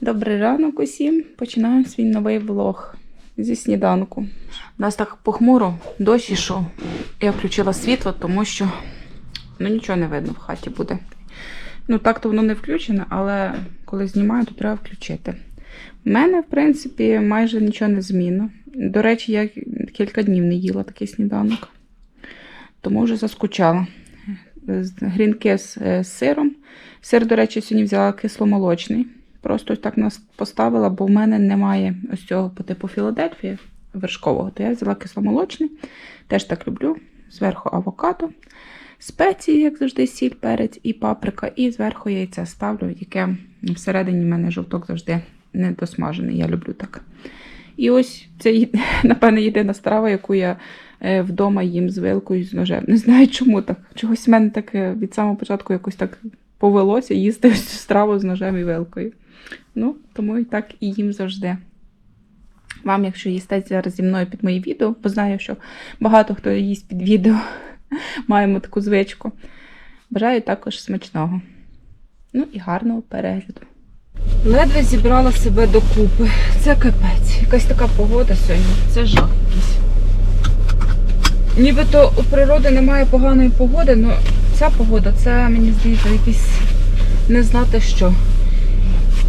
Добрий ранок усім. Починаємо свій новий влог зі сніданку. У нас так похмуро, дощ ішов. Я включила світло, тому що ну, нічого не видно в хаті буде. Ну, так то воно не включене, але коли знімаю, то треба включити. У мене, в принципі, майже нічого не змінно. До речі, я кілька днів не їла такий сніданок, тому вже заскучала. Грінки е, з сиром. Сир, до речі, сьогодні взяла кисломолочний. Просто ось так нас поставила, бо в мене немає ось цього по типу Філадельфії вершкового. То я взяла кисломолочний. Теж так люблю. Зверху авокадо, спеції, як завжди, сіль, перець і паприка. І зверху яйце ставлю, яке всередині в мене жовток завжди не досмажений. Я люблю так. І ось це, напевне, єдина страва, яку я е, вдома їм з вилкою з ножем. Не знаю, чому так. Чогось в мене так е, від самого початку якось так повелося їсти страву з ножем і вилкою. Ну, тому і так і їм завжди. Вам, якщо їсте зараз зі мною під мої відео, бо знаю, що багато хто їсть під відео, маємо таку звичку. Бажаю також смачного. Ну і гарного перегляду. Ледве зібрала себе докупи. Це капець. Якась така погода сьогодні. Це жах якийсь. Нібито у природи немає поганої погоди, але ця погода, це мені здається, якийсь не знати що.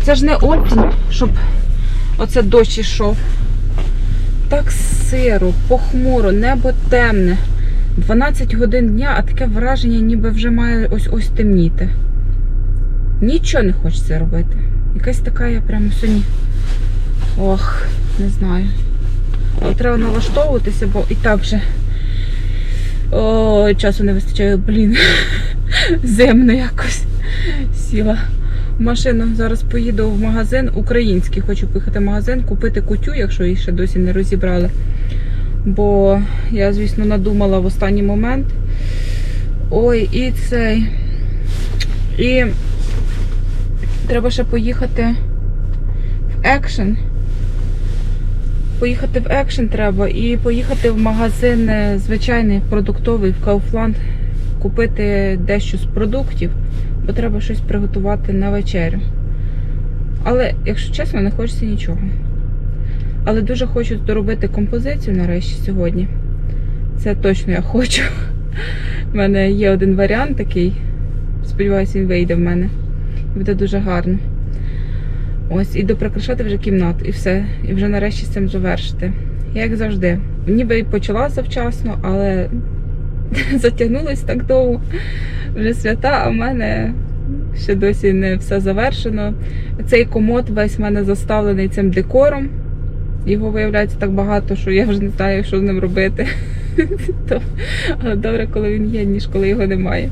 Це ж не осінь, щоб оце дощ ішов. Так сиро, похмуро, небо темне. 12 годин дня, а таке враження, ніби вже має ось ось темніти. Нічого не хочеться робити. Якась така я прямо сьогодні. Ох, не знаю. Але треба налаштовуватися, бо і так вже. Ой, часу не вистачає, блін. Зимно якось сіла в машину. Зараз поїду в магазин український. Хочу поїхати в магазин, купити кутю, якщо її ще досі не розібрали. Бо я, звісно, надумала в останній момент. Ой, і цей. І треба ще поїхати в екшен. Поїхати в екшен треба і поїхати в магазин е, звичайний продуктовий в Kaufland, купити дещо з продуктів, бо треба щось приготувати на вечерю. Але, якщо чесно, не хочеться нічого. Але дуже хочу доробити композицію нарешті сьогодні. Це точно я хочу. У мене є один варіант такий. Сподіваюся, він вийде в мене. Буде дуже гарно. Ось, і доприкрашати вже кімнату, і все. І вже нарешті з цим завершити. Як завжди. Ніби і почала завчасно, але затягнулось так довго. Вже свята, а в мене ще досі не все завершено. Цей комод весь в мене заставлений цим декором. Його виявляється так багато, що я вже не знаю, що з ним робити. Але добре, коли він є, ніж коли його немає.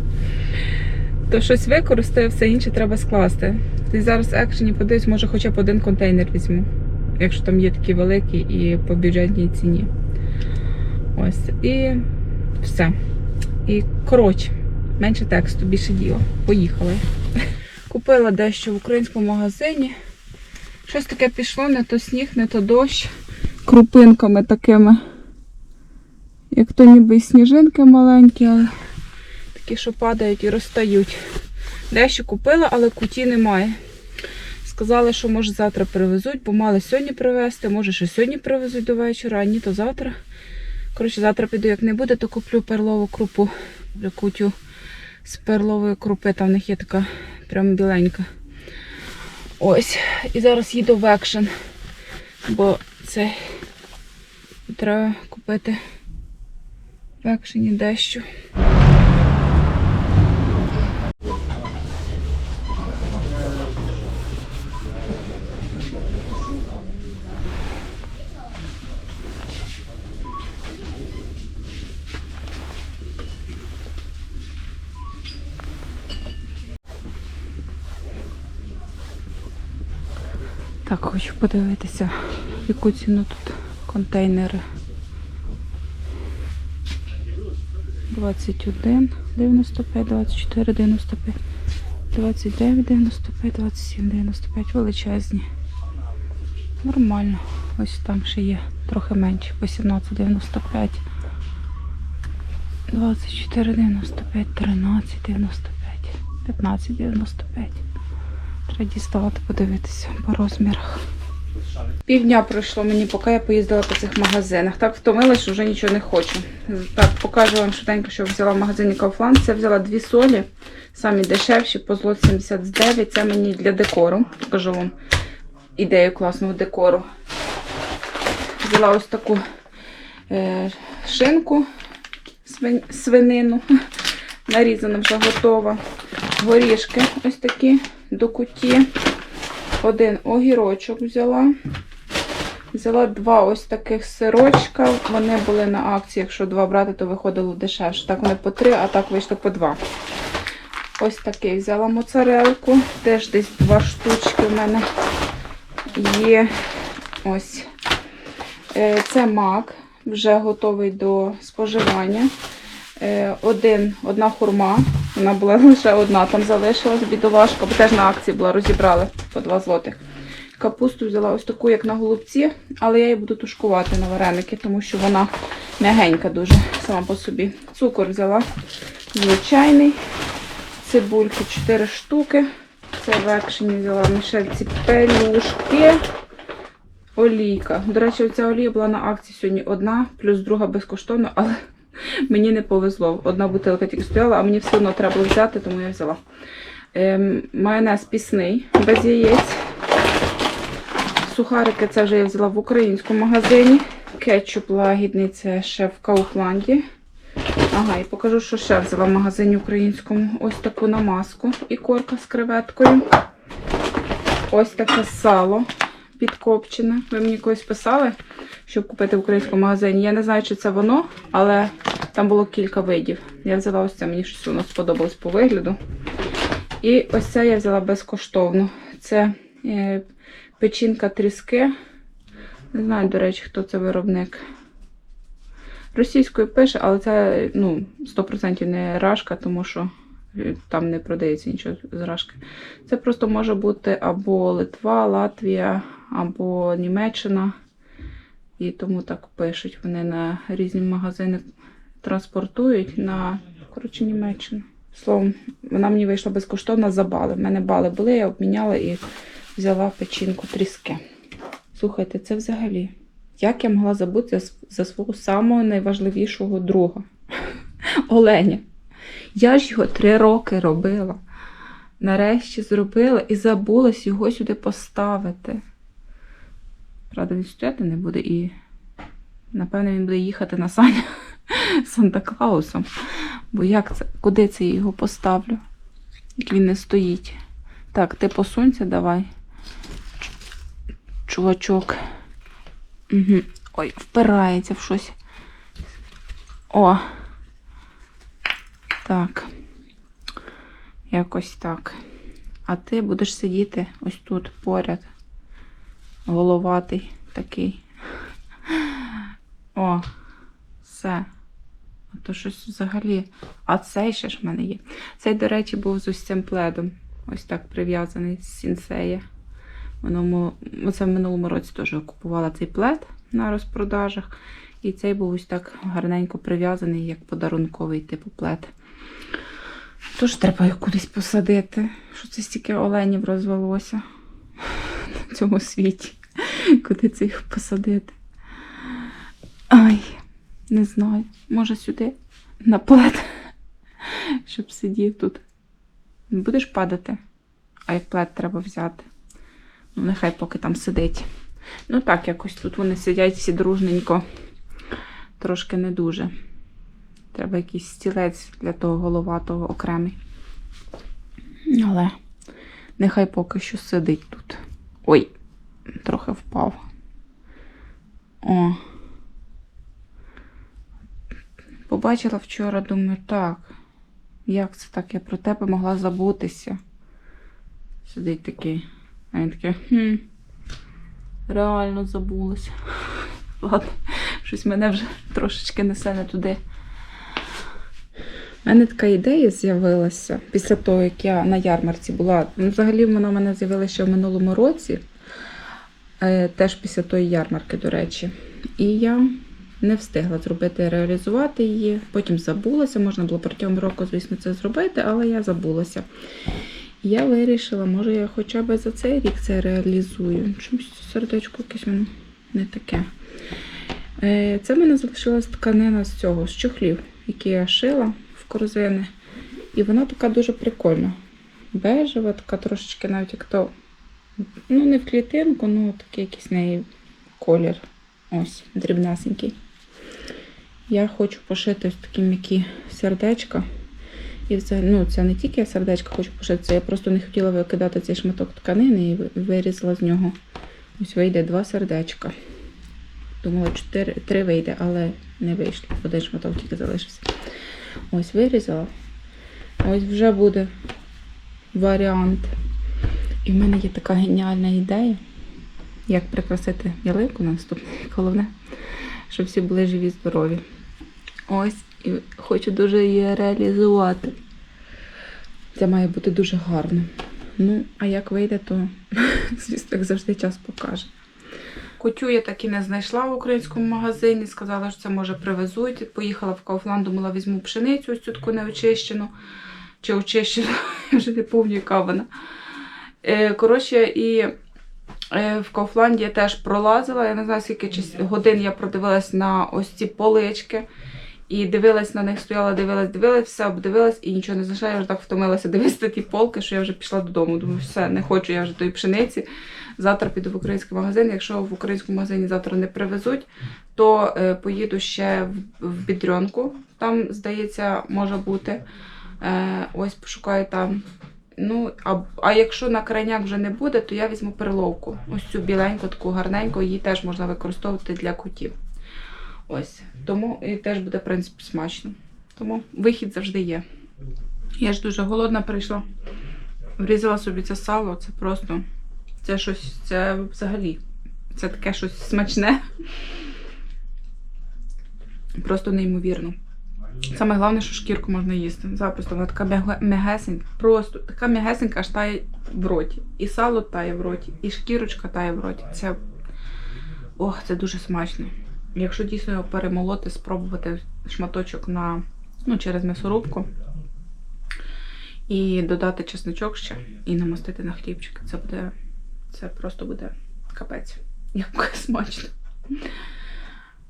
То щось використаю, все інше треба скласти. Ти зараз екшені подивись, може хоча б один контейнер візьму, якщо там є такі великі і по бюджетній ціні. Ось. І все. І коротше, менше тексту, більше діла. Поїхали. Купила дещо в українському магазині. Щось таке пішло, не то сніг, не то дощ. Крупинками такими. Як то ніби сніжинки маленькі, але такі, що падають і розтають. Дещо купила, але куті немає. Сказали, що може завтра привезуть, бо мали сьогодні привезти, може ще сьогодні привезуть до вечора, а ні, то завтра. Коротше, завтра піду, як не буде, то куплю перлову крупу, Люблю кутю з перлової крупи, там в них є така прям біленька. Ось. І зараз їду в екшен, бо це треба купити в екшені дещо. Так, хочу подивитися, яку ціну тут контейнери. 21, 95, 24, 95, 29, 95, 27, 95, величезні. Нормально. Ось там ще є трохи менше. 18, 95, 24, 95, 13, 95, 15, 95. Діставати, подивитися по розмірах. Півдня пройшло мені, поки я поїздила по цих магазинах. Так втомилась, що вже нічого не хочу. Так, покажу вам швиденько, що взяла в магазині Kaufland. Це взяла дві солі, самі дешевші, по злот 79. Це мені для декору. Покажу вам ідею класного декору. Взяла ось таку е, шинку, свин, свинину, нарізана вже готова. Горішки ось такі до куті. Один огірочок взяла. Взяла два ось таких сирочка. Вони були на акції. Якщо два брати, то виходило дешевше. Так вони по три, а так вийшло по два. Ось такий взяла моцарелку. Теж десь два штучки в мене є. Ось. Е, Це мак, вже готовий до споживання. Е, Один, одна хурма. Вона була лише одна, там залишилась бідолашка, бо теж на акції була, розібрали по 2 злотих. Капусту взяла ось таку, як на голубці, але я її буду тушкувати на вареники, тому що вона м'ягенька дуже сама по собі. Цукор взяла звичайний. Цибульки 4 штуки. Це в екшені взяла мішельці пелюшки. Олійка. До речі, оця олія була на акції сьогодні одна, плюс друга безкоштовно, але мені не повезло. Одна бутилка тільки стояла, а мені все одно треба взяти, тому я взяла. Ем, майонез пісний, без яєць. Сухарики це вже я взяла в українському магазині. Кетчуп лагідний це ще в Кауфланді. Ага, і покажу, що ще взяла в магазині українському. Ось таку намазку і корка з креветкою. Ось таке сало підкопчене. Ви мені колись писали, щоб купити в українському магазині. Я не знаю, чи це воно, але там було кілька видів. Я взяла ось це, мені щось воно сподобалось по вигляду. І ось це я взяла безкоштовно. Це е, печінка тріски. Не знаю, до речі, хто це виробник. Російською пише, але це ну, 100% не рашка, тому що е, там не продається нічого з рашки. Це просто може бути або Литва, Латвія, або Німеччина. І тому так пишуть. Вони на різні магазини транспортують на коротше, Німеччину. Словом, вона мені вийшла безкоштовно за бали. В мене бали були, я обміняла і взяла печінку тріски. Слухайте, це взагалі. Як я могла забути за, за свого самого найважливішого друга Оленя? Я ж його три роки робила. Нарешті зробила і забулась його сюди поставити. Правда, він стояти не буде і, напевно, він буде їхати на саня Санта Клаусом. Бо як це? Куди це я його поставлю? Як він не стоїть. Так, ти посунься давай. Чувачок. Угу. Ой, впирається в щось. О. Так. Якось так. А ти будеш сидіти ось тут поряд. Головатий такий. О, все. А то щось взагалі. А цей ще ж в мене є. Цей, до речі, був з ось цим пледом. Ось так прив'язаний з сінсея. Минулому, оце в минулому році теж купувала цей плед на розпродажах. І цей був ось так гарненько прив'язаний, як подарунковий типу плед. Тож треба його кудись посадити. Що це стільки оленів розвелося на цьому світі. Куди це їх посадити? Ай, не знаю. Може сюди на плед, щоб сидів тут. Будеш падати, а як плед треба взяти. Ну, нехай поки там сидить. Ну так, якось тут вони сидять всі дружненько. Трошки не дуже. Треба якийсь стілець для того головатого окремий. Але нехай поки що сидить тут. Ой, трохи впав. О. Побачила вчора, думаю, так. Як це так? Я про тебе могла забутися. Сидить такий. А він такий, хм. Реально забулася. Ладно, щось мене вже трошечки несе не туди. У мене така ідея з'явилася після того, як я на ярмарці була. Ну, взагалі, вона в мене з'явилася ще в минулому році, е, теж після тої ярмарки, до речі. І я не встигла зробити, реалізувати її. Потім забулася. Можна було протягом року, звісно, це зробити, але я забулася. Я вирішила, може я хоча б за цей рік це реалізую. Чомусь сердечко якесь воно не таке. Е, Це в мене залишилась тканина з цього, з чохлів, які я шила корзини. І вона така дуже прикольна. Бежева, така трошечки навіть як то. Ну, не в клітинку, ну такий якийсь неї колір. Ось, дрібнесенький. Я хочу пошити ось такі м'які сердечка. І це, ну, це не тільки я сердечка хочу пошити, це я просто не хотіла викидати цей шматок тканини і вирізала з нього. Ось вийде два сердечка. Думала, чотири, три вийде, але не вийшло. Один шматок тільки залишився. Ось вирізала. Ось вже буде варіант. І в мене є така геніальна ідея, як прикрасити ялинку на наступне. Головне, щоб всі були живі, здорові. Ось, і хочу дуже її реалізувати. Це має бути дуже гарно. Ну, а як вийде, то звісно, як завжди час покаже. Кутю я так і не знайшла в українському магазині. Сказала, що це може привезуть. Поїхала в Kaufland, думала, візьму пшеницю ось таку неочищену. Чи очищену, я вже не пам'ятаю, яка вона. Е, Коротше, і е, в Kaufland я теж пролазила. Я не знаю, скільки годин я продивилась на ось ці полички. І дивилась на них, стояла, дивилась, дивилась, все обдивилась і нічого не знайшла. Я вже так втомилася дивитися ті полки, що я вже пішла додому. Думаю, все, не хочу я вже тої пшениці. Завтра піду в український магазин. Якщо в українському магазині завтра не привезуть, то е, поїду ще в, Бідрьонку. Там, здається, може бути. Е, ось пошукаю там. Ну, а, а якщо на крайняк вже не буде, то я візьму перловку. Ось цю біленьку, таку гарненьку, її теж можна використовувати для кутів. Ось. Тому і теж буде, в принципі, смачно. Тому вихід завжди є. Я ж дуже голодна прийшла. Врізала собі це сало, це просто. Це щось, це взагалі. Це таке щось смачне. Просто неймовірно. Саме головне, що шкірку можна їсти. Запросто вона така м'яге- м'ягесенька, просто така м'ягесенька аж тає в роті. І сало тає в роті, і шкірочка тає в роті. Це. Ох, це дуже смачно. Якщо дійсно його перемолоти, спробувати шматочок на, ну, через м'ясорубку і додати чесночок ще і намастити на хлібчик. Це буде. Це просто буде капець. Як смачно.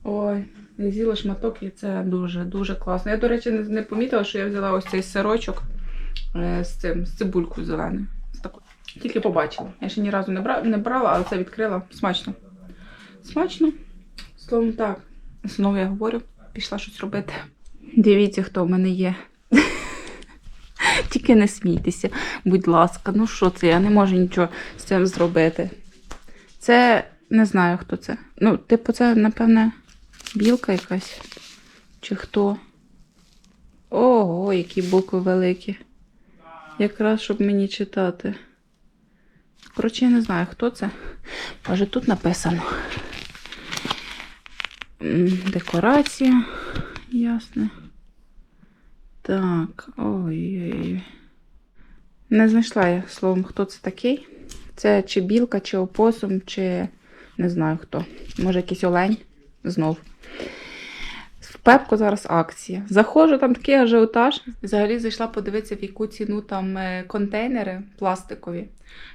Ой, я з'їла шматок, і це дуже дуже класно. Я, до речі, не, не помітила, що я взяла ось цей сирочок е, з цим, з цибулькою зеленою. З такою. Тільки побачила. Я ще ні разу не, бра, не брала, але це відкрила. Смачно. Смачно. Словом так. Знову я говорю, пішла щось робити. Дивіться, хто в мене є. Тільки не смійтеся, будь ласка. Ну що це? Я не можу нічого з цим зробити. Це не знаю, хто це. Ну, типу, це, напевне, білка якась. Чи хто? Ого, які букви великі. Якраз щоб мені читати. Коротше, я не знаю, хто це. Може, тут написано. Декорація. Ясно. Так, ой-ой-ой. Не знайшла я словом, хто це такий. Це чи білка, чи опосум, чи не знаю хто. Може, якийсь олень знов. В Пепко зараз акція. Заходжу, там такий ажіотаж. Взагалі зайшла подивитися, в яку ціну там е, контейнери пластикові,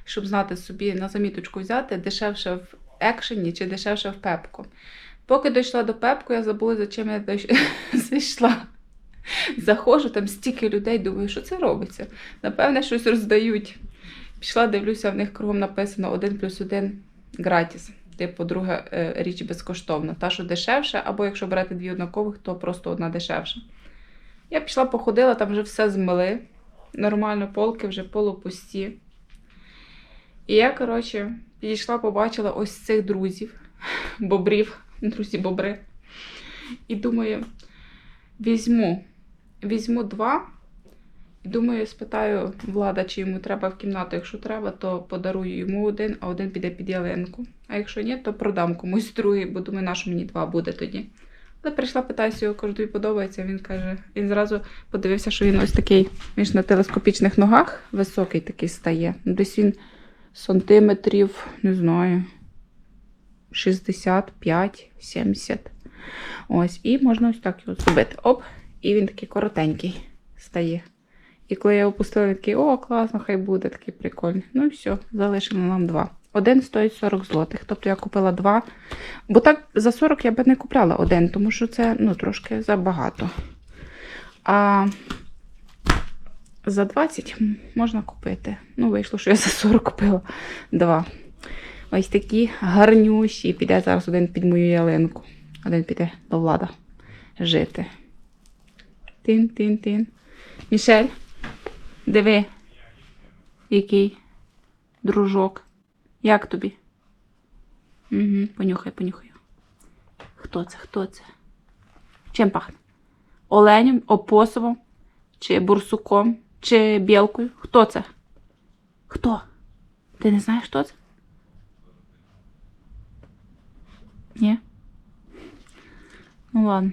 щоб знати собі на заміточку взяти, дешевше в екшені чи дешевше в Пепко. Поки дійшла до Пепко, я забула, за чим я зайшла. Заходжу, там стільки людей, думаю, що це робиться. Напевне, щось роздають. Пішла, дивлюся, в них кругом написано 1 плюс 1 гратіс. Типу, друга е, річ безкоштовна. Та, що дешевше, або якщо брати дві однакових, то просто одна дешевша. Я пішла, походила, там вже все змили. Нормально, полки вже полупусті. І я, коротше, підійшла, побачила ось цих друзів, бобрів, друзі бобри. І думаю, візьму, візьму два. І думаю, спитаю влада, чи йому треба в кімнату. Якщо треба, то подарую йому один, а один піде під ялинку. А якщо ні, то продам комусь другий, бо думаю, на що мені два буде тоді. Але прийшла, питаюся його, кажу, тобі подобається. Він каже, він зразу подивився, що він ось такий, він ж на телескопічних ногах високий такий стає. Ну, Десь він сантиметрів, не знаю, 65-70. Ось, і можна ось так його зробити. Оп, і він такий коротенький стає. І коли я опустила, він такий, о, класно, хай буде, такий прикольний. Ну і все, залишили нам два. Один стоїть 40 злотих. Тобто я купила два. Бо так за 40 я би не купляла один, тому що це ну, трошки забагато. А за 20 можна купити. Ну, вийшло, що я за 40 купила два. Ось такі гарнющі. Піде зараз один під мою ялинку. Один піде до влада жити. Тин-тин-тин. Мішель, диви, який дружок. Як тобі? Угу, понюхай, понюхай. Хто це? Хто це? Чим пахне? Оленем, опосовом, чи бурсуком, чи білкою? Хто це? Хто? Ти не знаєш, хто це? Ні? Ну ладно.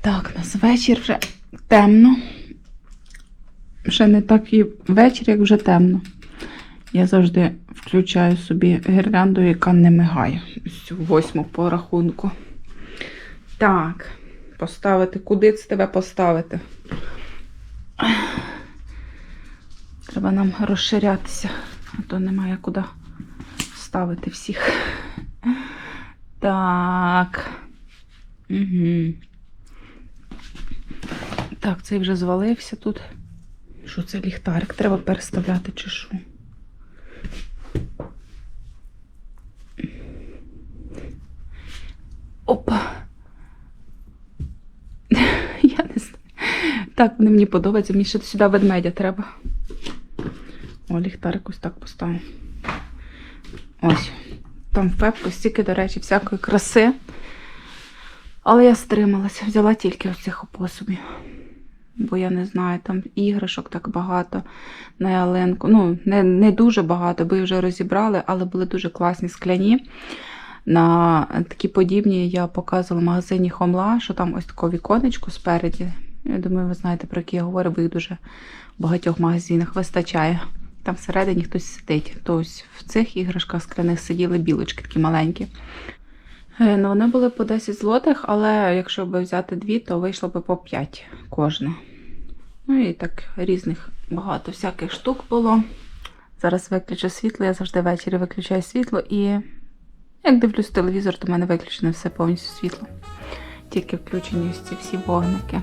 Так, у нас вечір вже темно. Ще не так і вечір, як вже темно. Я завжди включаю собі гірлянду, яка не мигає. Ось восьму по рахунку. Так, поставити. Куди це тебе поставити? Треба нам розширятися, а то немає куди ставити всіх. Так. Угу. Так, цей вже звалився тут. Що це ліхтарик? Треба переставляти чи що? Опа. Я не знаю. Так, вони мені подобаються. Мені ще сюди ведмедя треба. О, ліхтарик ось так поставимо. Ось. Там в пепку стільки, до речі, всякої краси. Але я стрималася, взяла тільки оцих опособів. Бо я не знаю, там іграшок так багато на ялинку. Ну, не, не дуже багато, бо вже розібрали, але були дуже класні скляні. На такі подібні я показувала в магазині Хомла, що там ось таке віконечко спереді. Я думаю, ви знаєте, про які я говорю, бо їх дуже в багатьох магазинах вистачає. Там всередині хтось сидить. То ось в цих іграшках скляних сиділи білочки такі маленькі. Е, Ну, вони були по 10 злотих, але якщо б взяти дві, то вийшло б по 5 кожна. Ну і так різних багато всяких штук було. Зараз виключу світло, я завжди ввечері виключаю світло і як дивлюсь телевізор, то в мене виключене все повністю світло. Тільки включені ось ці всі вогники.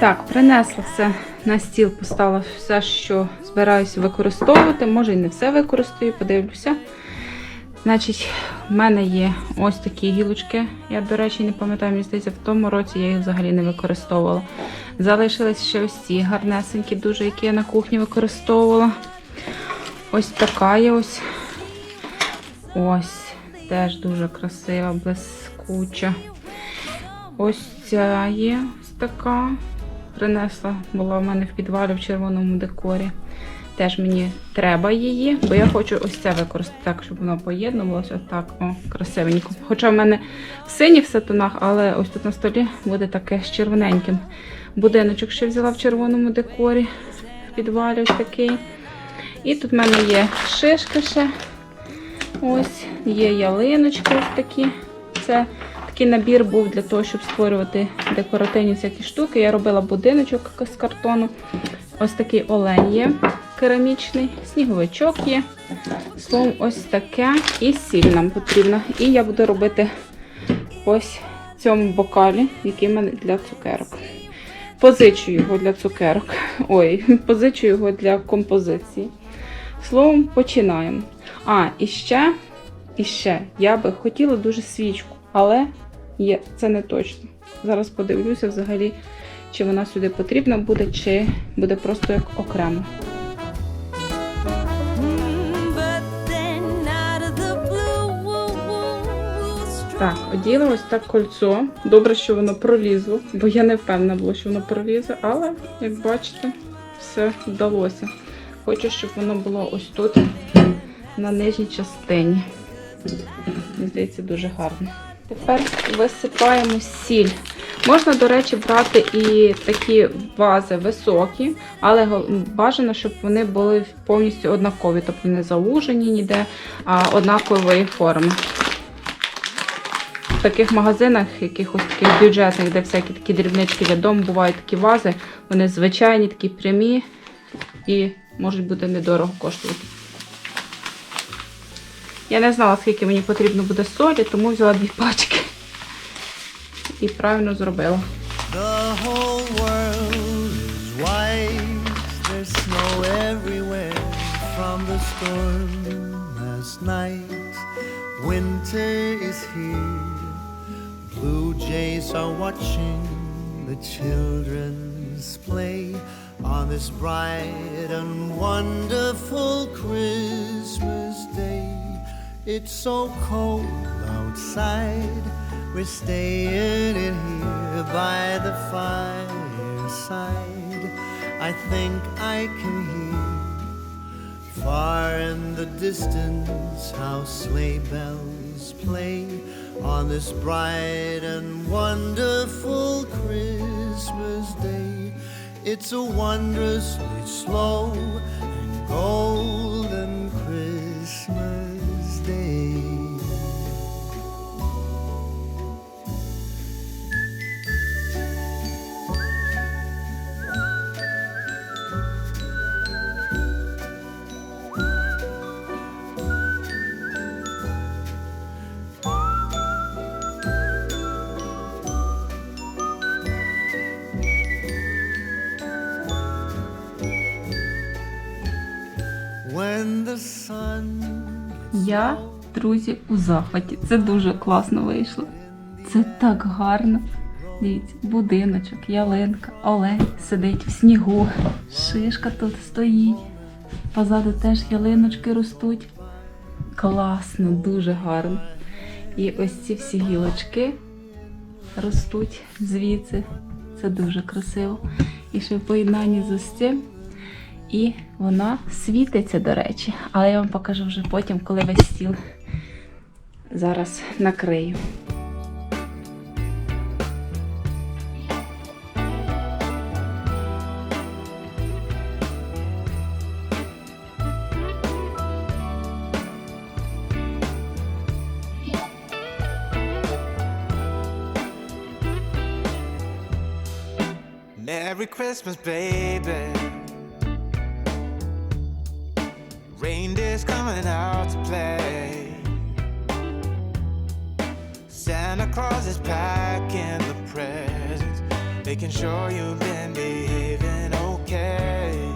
Так, принесла все на стіл, поставила все, що збираюся використовувати. Може і не все використаю, подивлюся. Значить, в мене є ось такі гілочки. Я, до речі, не пам'ятаю, мені здається, в тому році я їх взагалі не використовувала. Залишились ще ось ці гарнесенькі, дуже, які я на кухні використовувала. Ось така є ось. Ось. Теж дуже красива, блискуча. Ось ця є ось така. Принесла, була в мене в підвалі в червоному декорі. Теж мені треба її, бо я хочу ось це використати так, щоб воно поєднувалося. Отак, о, красивенько. Хоча в мене в синіх все тонах, але ось тут на столі буде таке з червоненьким. Будиночок ще взяла в червоному декорі. В підвалі ось такий. І тут в мене є шишки ще. Ось, є ялиночки ось такі. Це такий набір був для того, щоб створювати декоративні всякі штуки. Я робила будиночок з картону. Ось такий олень є керамічний, сніговичок є. Словом, ось таке. І сіль нам потрібна. І я буду робити ось в цьому бокалі, який в мене для цукерок. Позичу його для цукерок. Ой, позичу його для композиції. Словом, починаємо. А, і ще, і ще, я би хотіла дуже свічку, але є, це не точно. Зараз подивлюся взагалі, чи вона сюди потрібна буде, чи буде просто як окремо. Так, оділа ось так кольцо. Добре, що воно пролізло, бо я не впевнена була, що воно пролізе, але, як бачите, все вдалося. Хочу, щоб воно було ось тут, на нижній частині. Мені здається, дуже гарно. Тепер висипаємо сіль. Можна, до речі, брати і такі вази високі, але бажано, щоб вони були повністю однакові, тобто не залужені ніде, а однакової форми. В таких магазинах, якихось таких бюджетних, де всякі такі дрібнички для дому, бувають такі вази, вони звичайні, такі прямі і можуть бути недорого коштувати. Я не знала, скільки мені потрібно буде солі, тому взяла дві пачки. І правильно зробила. The whole world is white. There's snow everywhere from the storm last night. Winter is here. Blue jays are watching the children's play on this bright and wonderful Christmas day. It's so cold outside. We're staying in here by the fireside. I think I can hear far in the distance how sleigh bells play on this bright and wonderful Christmas day. It's a wondrously slow and golden Christmas Я, друзі, у захваті. Це дуже класно вийшло. Це так гарно. Дивіться, будиночок, ялинка, олень сидить в снігу. Шишка тут стоїть. Позаду теж ялиночки ростуть. Класно, дуже гарно. І ось ці всі гілочки ростуть звідси. Це дуже красиво. І ще в поєднанні з ось цим. І вона світиться, до речі. Але я вам покажу вже потім, коли весь стіл зараз накрию. Merry Christmas, baby. Reindeer's coming out to play. Santa Claus is packing the presents, making sure you've been behaving okay.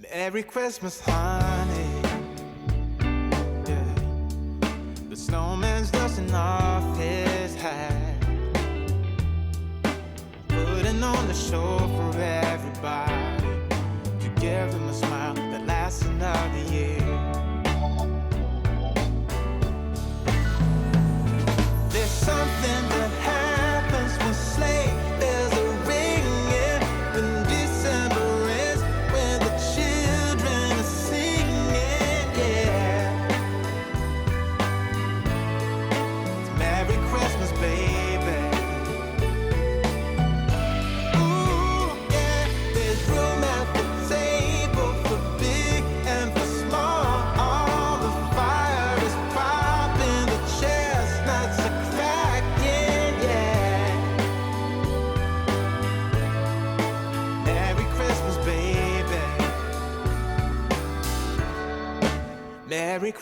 Merry Christmas, honey. The snowman's dusting off his hat putting on the show for everybody give them a smile that lasts another year.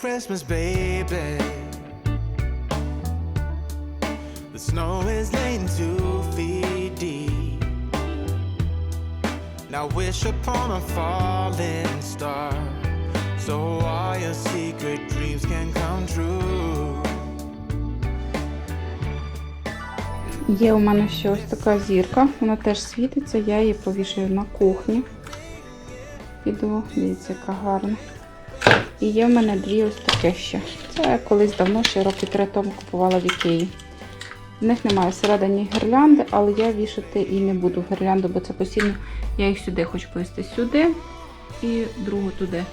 Christmas, baby. The snow is laying two feet deep. Now wish upon a falling star, so all your secret dreams can come true. Є у мене ще ось така зірка, вона теж світиться, я її повішаю на кухні. Піду, дивіться, яка гарна. І є в мене дві ось таке ще. Це я колись давно, ще роки три тому купувала в Ікеї. В них немає всередині гірлянди, але я вішати і не буду гірлянду, бо це постійно я їх сюди хочу повісти сюди і другу туди.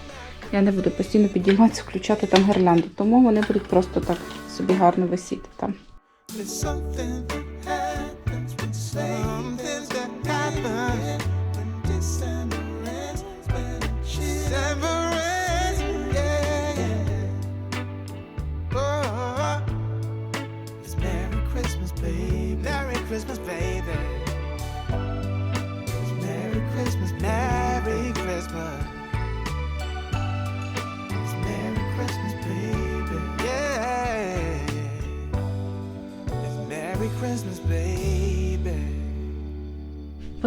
Я не буду постійно підійматися, включати там гірлянди, тому вони будуть просто так собі гарно висіти там.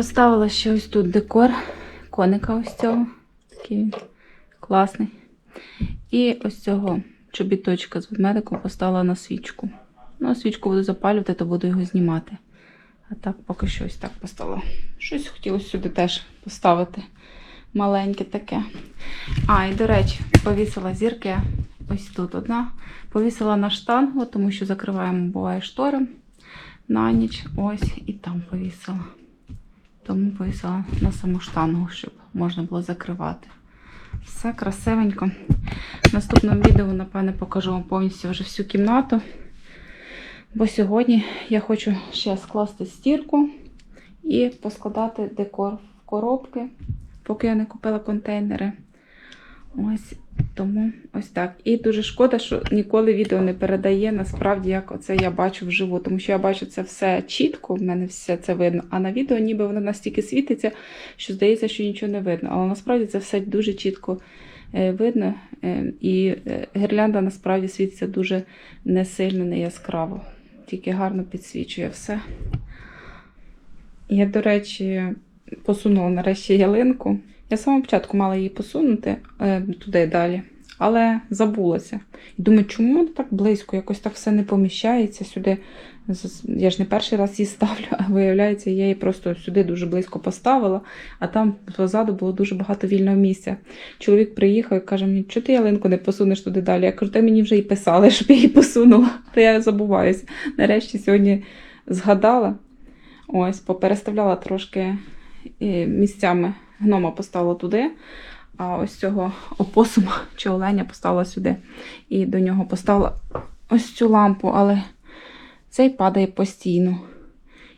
Поставила ще ось тут декор коника ось цього. Такий класний. І ось цього чобіточка з ведмедиком поставила на свічку. Ну, свічку буду запалювати, то буду його знімати. А так поки що ось так поставила. Щось хотілося сюди теж поставити. Маленьке таке. А, і до речі, повісила зірки. Ось тут одна. Повісила на штангу, тому що закриваємо, буває, штори на ніч. Ось і там повісила. Тому повісила на саму штангу, щоб можна було закривати. Все красивенько. В наступному відео, напевне, покажу вам повністю вже всю кімнату. Бо сьогодні я хочу ще скласти стірку і поскладати декор в коробки, поки я не купила контейнери. Ось тому ось так. І дуже шкода, що ніколи відео не передає насправді, як оце я бачу вживу. Тому що я бачу це все чітко, в мене все це видно. А на відео ніби воно настільки світиться, що здається, що нічого не видно. Але насправді це все дуже чітко е, видно. Е, І е, гірлянда насправді світиться дуже не сильно, не яскраво. Тільки гарно підсвічує все. Я, до речі, посунула нарешті ялинку. Я з самого початку мала її посунути е, туди далі, але забулася. І думаю, чому воно так близько? Якось так все не поміщається сюди. Я ж не перший раз її ставлю, а виявляється, я її просто сюди дуже близько поставила, а там позаду було дуже багато вільного місця. Чоловік приїхав і каже мені, чого ти ялинку не посунеш туди далі? Я кажу, ти мені вже і писали, щоб я її посунула. Та я забуваюся. Нарешті сьогодні згадала. Ось, попереставляла трошки е, місцями гнома поставила туди, а ось цього опосума чи оленя поставила сюди. І до нього поставила ось цю лампу, але цей падає постійно.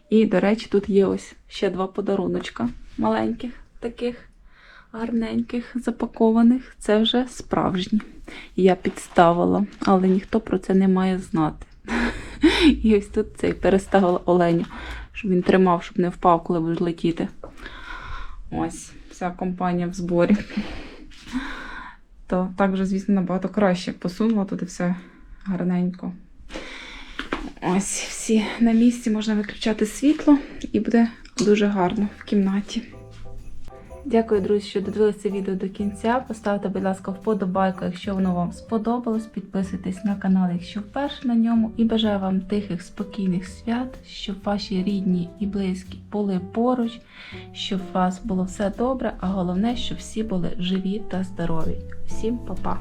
І, до речі, тут є ось ще два подаруночка маленьких, таких гарненьких, запакованих. Це вже справжні. Я підставила, але ніхто про це не має знати. І ось тут цей переставила оленю, щоб він тримав, щоб не впав, коли будуть летіти. Ось, вся компанія в зборі. То так вже, звісно, набагато краще. Посунула туди все гарненько. Ось, всі на місці можна виключати світло і буде дуже гарно в кімнаті. Дякую, друзі, що додивилися це відео до кінця. Поставте, будь ласка, вподобайку, якщо воно вам сподобалось. Підписуйтесь на канал, якщо вперше на ньому. І бажаю вам тихих, спокійних свят, щоб ваші рідні і близькі були поруч, щоб у вас було все добре, а головне, щоб всі були живі та здорові. Всім па-па!